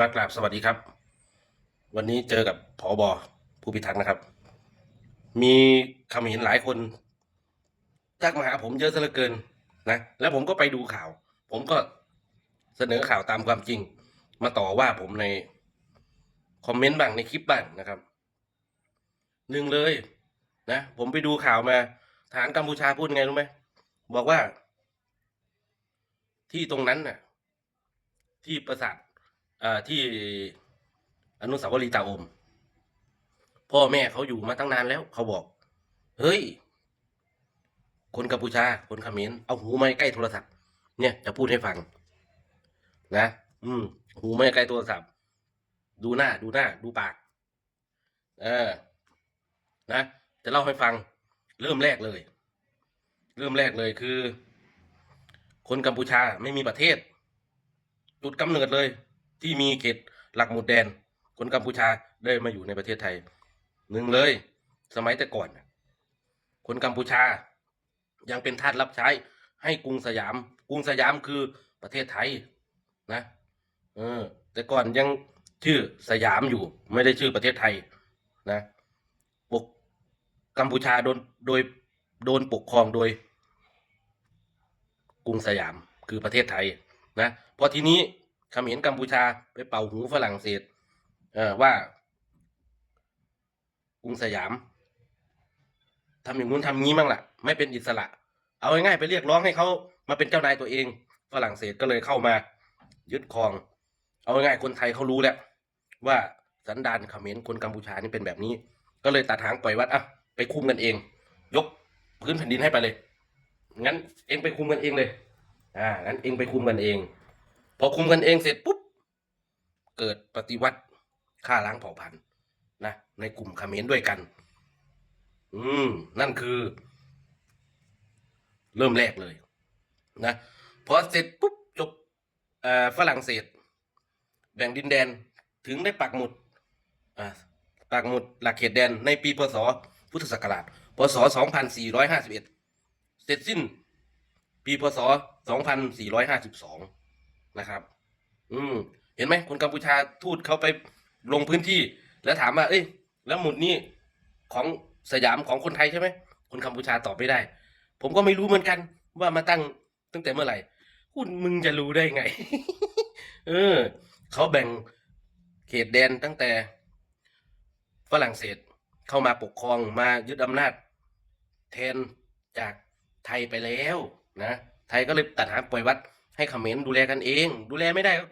มากราบสวัสดีครับ วันนี้เจอกับผอบอผู้พิทักษ์นะครับ มีคำเห็นหลายคนทักมาหาผมเยอะซะเหลือเกินนะ แล้วผมก็ไปดูข่าว ผมก็เสนอข่าวตามความจริง มาต่อว่าผมในคอมเมนต์บ้างในคลิปบ้างนะครับหนึ่งเลยนะผมไปดูข่าวมาทหารกัมพูชาพูดไงรู้ไหมบอกว่า ที่ตรงนั้นน่ะ ที่ปราสาท ที่อนุสาวรีย์ตาอม พ่อแม่เขาอยู่มาตั้งนานแล้ว เขาบอก เฮ้ย คนกัมพูชา คนเขมรเอาหูไมาใกล้โทรศัพท์ เนี่ยจะพูดให้ฟัง นะ อืม หูไม่ใกล้โทรศัพท์ ดูหน้า ดูหน้า ดูปาก เออ นะจะเล่าให้ฟัง เริ่มแรกเลย เริ่มแรกเลยคือ คนกัมพูชาไม่มีประเทศ จุดกำเนิดเลย ที่มีเขตหลักหมุดแดน คนกัมพูชาได้มาอยู่ในประเทศไทยหนึ่งเลย สมัยแต่ก่อน คนกัมพูชา ยังเป็นทาสรับใช้ให้กรุงสยาม กรุงสยามคือประเทศไทยนะเออแต่ก่อนยังชื่อสยามอยู่ ไม่ได้ชื่อประเทศไทยนะปกกัมพูชาโดนโดยโดนปกครองโดย กรุงสยามคือประเทศไทยนะพอทีนี้ ขมรกัมพูชาไปเป่าหูฝรั่งเศสเออว่ากรุงสยามทำอย่างนู้นทำงี้มั่งล่ะ ไม่เป็นอิสระ เอาง่ายๆไปเรียกร้องให้เขามาเป็นเจ้านายตัวเอง ฝรั่งเศสก็เลยเข้ามา ยึดครอง เอาง่ายๆคนไทยเขารู้แล้วว่าสันดานเขมรคนกัมพูชานี่เป็นแบบนี้ ก็เลยตัดหางปล่อยวัดอะไปคุมกันเอง ยกพื้นแผ่นดินให้ไปเลยงั้นเองไปคุมกันเองเลย อ่างั้นเองไปคุมกันเอง พอคุมกันเองเสร็จปุ๊บ เกิดปฏิวัติฆ่าล้างเผ่าพันธุ์นะในกลุ่มเขมรด้วยกัน อืม นั่นคือ เริ่มแรกเลย นะพอเสร็จปุ๊บจบฝรั่งเศส แบ่งดินแดนถึงได้ปักหมุดปักหมุดหลักเขตแดนในปีพศพุทธศักราชพศ 2451 เสร็จสิ้น ปีพศ 2452 นะครับ อืม เห็นไหมคนกัมพูชาทูตเขาไปลงพื้นที่ แล้วถามว่าเอ้ย แล้วหมุดนี้ของสยามของคนไทยใช่ไหมคนกัมพูชาตอบไม่ได้ ผมก็ไม่รู้เหมือนกันว่ามาตั้งตั้งแต่เมื่อไหร่คุณมึงจะรู้ได้ไง เออ เขาแบ่งเขตแดนตั้งแต่ฝรั่งเศสเข้ามาปกครองมายึดอำนาจ แทนจากไทยไปแล้วนะ ไทยก็เลยตัดหางปล่อยวัด ให้เขมรดูแลกันเอง ดูแลไม่ได้ก็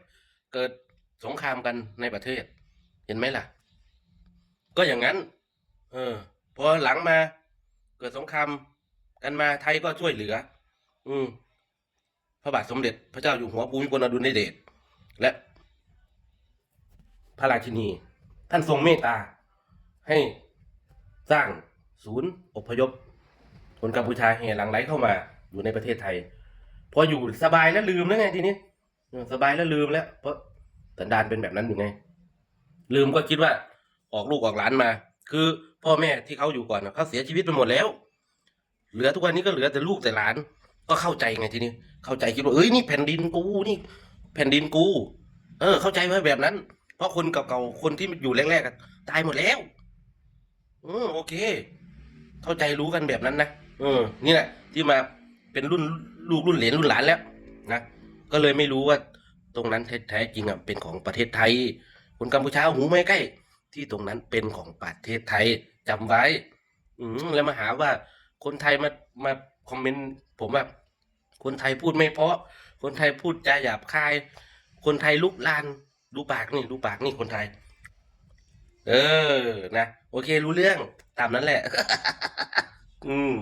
เกิดสงครามกันในประเทศ เห็นไหมล่ะ ก็อย่างนั้น เออ พอหลังมา เกิดสงครามกันมาไทยก็ช่วยเหลือ อืมพระบาทสมเด็จพระเจ้าอยู่หัวภูมิพลอดุลยเดชและ พระราชินี ท่านทรงเมตตา ให้สร้างศูนย์อพยพคนกัมพูชาแห่หลังไหลเข้ามาอยู่ในประเทศไทย พออยู่สบายแล้วลืมแล้วไงทีนี้สบายแล้วลืมแล้วเพราะสันดานเป็นแบบนั้นอยู่ไง ลืมก็คิดว่า ออกลูกออกหลานมา คือพ่อแม่ที่เขาอยู่ก่อนเขาเสียชีวิตไปหมดแล้ว เหลือทุกวันนี้ก็เหลือแต่ลูกแต่หลาน ก็เข้าใจไงทีนี้ เข้าใจคิดว่าเอ้ยนี่แผ่นดินกูนี่ แผ่นดินกู เออ เข้าใจไว้แบบนั้น เพราะคนเก่าๆคนที่อยู่แรกๆตายหมดแล้วอืมโอเค เข้าใจรู้กันแบบนั้นนะเออ นี่แหละที่มาเป็นรุ่น ลูกรุ่นเหลนรุ่นหลานแล้วนะก็เลยไม่รู้ว่าตรงนั้นแท้จริงอะเป็นของประเทศไทย คนกัมพูชาหูไม่ใกล้ ที่ตรงนั้นเป็นของประเทศไทยจำไว้ อืแล้วมาหาว่าคนไทยมามาคอมเมนต์ผมว่าคนไทยพูดไม่เพราะ คนไทยพูดจาหยาบคาย คนไทยลุกลานดูปากนี่ดูปากนี่คนไทย เออนะโอเครู้เรื่องตามนั้นแหละ อืม